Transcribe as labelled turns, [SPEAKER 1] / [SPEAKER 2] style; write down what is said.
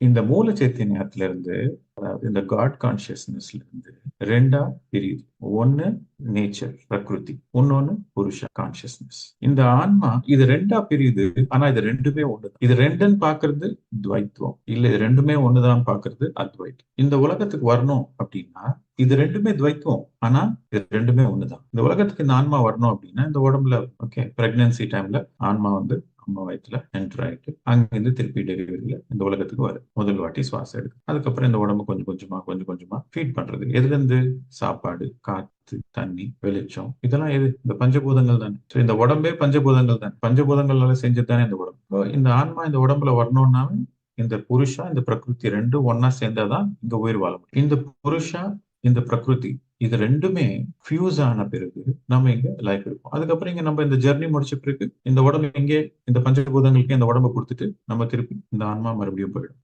[SPEAKER 1] இந்த மூல சைத்தன்யத்துல இருந்து அதாவது இந்த காட் கான்சியஸ்னஸ்ல இருந்து ரெண்டா பிரியுது. ஒன்னு நேச்சர் பிரகிருதி. இன்னொன்னு புருஷ கான்சியஸ்னஸ் இந்த ஆன்மா இது ரெண்டா பிரியுது ஆனா இது ரெண்டுமே ஒண்ணுதான். இது ரெண்டுன்னு பாக்குறது துவைத்துவம். இல்ல இது ரெண்டுமே ஒண்ணுதான் பாக்குறது அத்வைத்தம். இந்த உலகத்துக்கு வரணும் அப்படின்னா இது ரெண்டுமே துவைத்துவம் ஆனா இது ரெண்டுமே ஒண்ணுதான். இந்த உலகத்துக்கு இந்த ஆன்மா வரணும் அப்படின்னா இந்த உடம்புல ஓகே பிரெக்னன்சி டைம்ல ஆன்மா வந்து அம்மா வயிற்றுல என்டர் ஆயிட்டு அங்கிருந்து திருப்பி டெலிவரியில இந்த உலகத்துக்கு வருது முதல் வாட்டி சுவாசம் எடுக்கும். அதுக்கப்புறம் இந்த உடம்பு கொஞ்சம் கொஞ்சமா கொஞ்சம் கொஞ்சமா ஃபீட் பண்றது. எதுல இருந்து? சாப்பாடு காத்து தண்ணி வெளிச்சம். இதெல்லாம் எது? இந்த பஞ்சபூதங்கள் தானே. இந்த உடம்பே பஞ்சபூதங்கள் தான். பஞ்சபூதங்களால செஞ்சது தானே இந்த உடம்பு. இந்த ஆன்மா இந்த உடம்புல வரணும்னாவே இந்த புருஷா இந்த பிரகிருதி ரெண்டும் ஒன்னா சேர்ந்தாதான் இங்க உயிர் வாழ முடியும். இந்த புருஷா இந்த பிரகிருதி. இது ரெண்டுமே ஃபியூஸ் ஆன பிறகு நம்ம இங்க லைஃப் இருப்போம் அதுக்கப்புறம் இங்க நம்ம இந்த ஜெர்னி முடிச்ச பிறகு இந்த உடம்பு இங்கே இந்த பஞ்சபூதங்களுக்கு இந்த உடம்பை கொடுத்துட்டு நம்ம திருப்பி இந்த ஆன்மா மறுபடியும் போயிடும்.